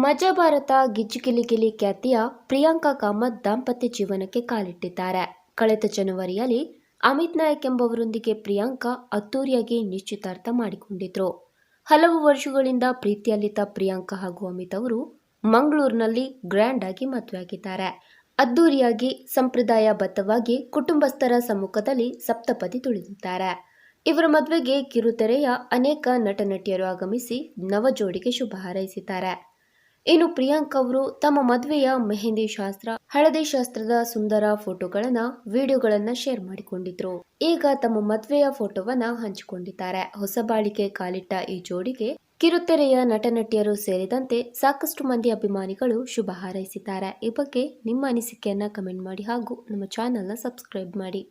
ಮಜಾ ಭಾರತ ಗಿಜ್ಜಿಗಿಲಿ ಗಿಲಿ ಖ್ಯಾತಿಯ ಪ್ರಿಯಾಂಕಾ ಕಾಮತ್ ದಾಂಪತ್ಯ ಜೀವನಕ್ಕೆ ಕಾಲಿಟ್ಟಿದ್ದಾರೆ. ಕಳೆದ ಜನವರಿಯಲ್ಲಿ ಅಮಿತ್ ನಾಯಕ್ ಎಂಬವರೊಂದಿಗೆ ಪ್ರಿಯಾಂಕಾ ಅದ್ದೂರಿಯಾಗಿ ನಿಶ್ಚಿತಾರ್ಥ ಮಾಡಿಕೊಂಡಿದ್ರು. ಹಲವು ವರ್ಷಗಳಿಂದ ಪ್ರೀತಿಯಲ್ಲಿದ್ದ ಪ್ರಿಯಾಂಕಾ ಹಾಗೂ ಅಮಿತ್ ಅವರು ಮಂಗಳೂರಿನಲ್ಲಿ ಗ್ರ್ಯಾಂಡ್ ಆಗಿ ಮದುವೆಯಾಗಿದ್ದಾರೆ. ಅದ್ದೂರಿಯಾಗಿ ಸಂಪ್ರದಾಯಬದ್ಧವಾಗಿ ಕುಟುಂಬಸ್ಥರ ಸಮ್ಮುಖದಲ್ಲಿ ಸಪ್ತಪದಿ ತುಳಿದಿದ್ದಾರೆ. ಇವರ ಮದುವೆಗೆ ಕಿರುತೆರೆಯ ಅನೇಕ ನಟ ನಟಿಯರು ಆಗಮಿಸಿ ನವಜೋಡಿಗೆ ಶುಭ ಹಾರೈಸಿದ್ದಾರೆ. ಇನ್ನು ಪ್ರಿಯಾಂಕ್ ಅವರು ತಮ್ಮ ಮದುವೆಯ ಮೆಹಂದಿ ಶಾಸ್ತ್ರ, ಹಳದಿ ಶಾಸ್ತ್ರದ ಸುಂದರ ಫೋಟೋಗಳನ್ನ, ವಿಡಿಯೋಗಳನ್ನ ಶೇರ್ ಮಾಡಿಕೊಂಡಿದ್ರು. ಈಗ ತಮ್ಮ ಮದುವೆಯ ಫೋಟೋವನ್ನ ಹಂಚಿಕೊಂಡಿದ್ದಾರೆ. ಹೊಸ ಬಾಳಿಕೆ ಕಾಲಿಟ್ಟ ಈ ಜೋಡಿಗೆ ಕಿರುತೆರೆಯ ನಟ ನಟಿಯರು ಸೇರಿದಂತೆ ಸಾಕಷ್ಟು ಮಂದಿ ಅಭಿಮಾನಿಗಳು ಶುಭ ಹಾರೈಸಿದ್ದಾರೆ. ಈ ಬಗ್ಗೆ ನಿಮ್ಮ ಅನಿಸಿಕೆಯನ್ನ ಕಮೆಂಟ್ ಮಾಡಿ ಹಾಗೂ ನಮ್ಮ ಚಾನೆಲ್ನ ಸಬ್ಸ್ಕ್ರೈಬ್ ಮಾಡಿ.